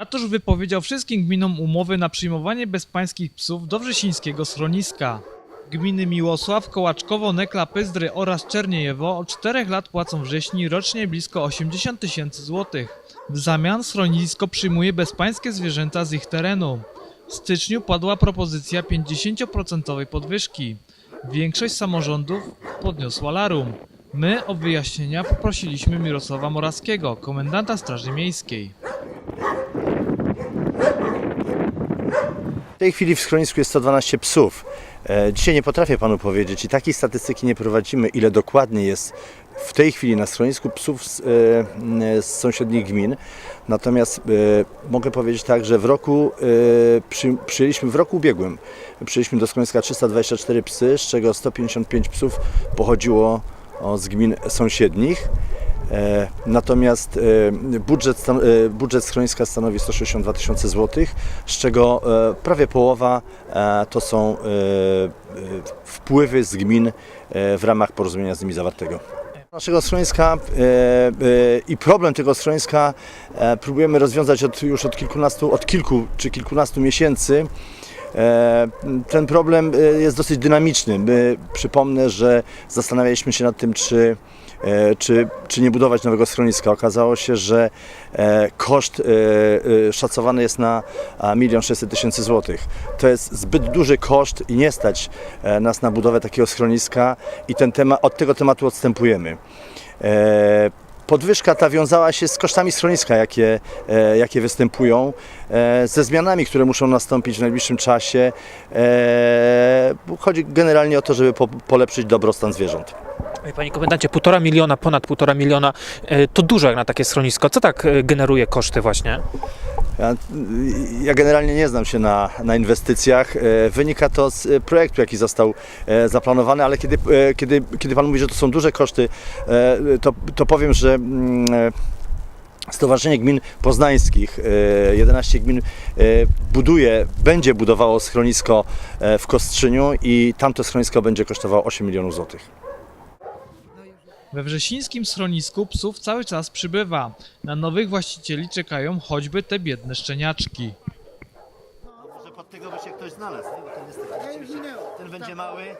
Ratusz wypowiedział wszystkim gminom umowy na przyjmowanie bezpańskich psów do wrzesińskiego schroniska. Gminy Miłosław, Kołaczkowo, Nekla, Pyzdry oraz Czerniejewo od 4 lat płacą wrześni rocznie blisko 80 tysięcy złotych. W zamian schronisko przyjmuje bezpańskie zwierzęta z ich terenu. W styczniu padła propozycja 50% podwyżki. Większość samorządów podniosła larum. My o wyjaśnienia poprosiliśmy Mirosława Morawskiego, komendanta Straży Miejskiej. Tej chwili w schronisku jest 112 psów. E, Dzisiaj nie potrafię panu powiedzieć i takiej statystyki nie prowadzimy, ile dokładnie jest w tej chwili na schronisku psów z, e, z sąsiednich gmin. Natomiast e, mogę powiedzieć tak, że w roku przy, przyjęliśmy w roku ubiegłym przyjęliśmy do schroniska 324 psy, z czego 155 psów pochodziło z gmin sąsiednich. E, Natomiast e, budżet, e, budżet schroniska stanowi 162 tysiące złotych, z czego prawie połowa to są wpływy z gmin w ramach porozumienia z nimi zawartego. Naszego schroniska i problem tego schroniska próbujemy rozwiązać od, już od kilkunastu, od kilku czy kilkunastu miesięcy. E, Ten problem e, jest dosyć dynamiczny. My, przypomnę, że zastanawialiśmy się nad tym, czy, e, czy, czy nie budować nowego schroniska. Okazało się, że koszt szacowany jest na a, 1 600 tysięcy złotych. To jest zbyt duży koszt i nie stać nas na budowę takiego schroniska i ten temat, od tego tematu odstępujemy. Podwyżka ta wiązała się z kosztami schroniska, jakie, e, jakie występują, e, ze zmianami, które muszą nastąpić w najbliższym czasie. E, Chodzi generalnie o to, żeby po, polepszyć dobrostan zwierząt. Panie komendancie, półtora miliona, ponad półtora miliona to dużo jak na takie schronisko. Co tak generuje koszty właśnie? Ja, ja generalnie nie znam się na, na inwestycjach. E, Wynika to z e, projektu, jaki został e, zaplanowany, ale kiedy, kiedy, kiedy Pan mówi, że to są duże koszty, to, to powiem, że mm, Stowarzyszenie Gmin Poznańskich, e, 11 gmin buduje, będzie budowało schronisko w Kostrzyniu i tamto schronisko będzie kosztowało 8 milionów złotych. We wrzesińskim schronisku psów cały czas przybywa. Na nowych właścicieli czekają choćby te biedne szczeniaczki. Może pod tego by się ktoś znalazł, ten, ten będzie mały.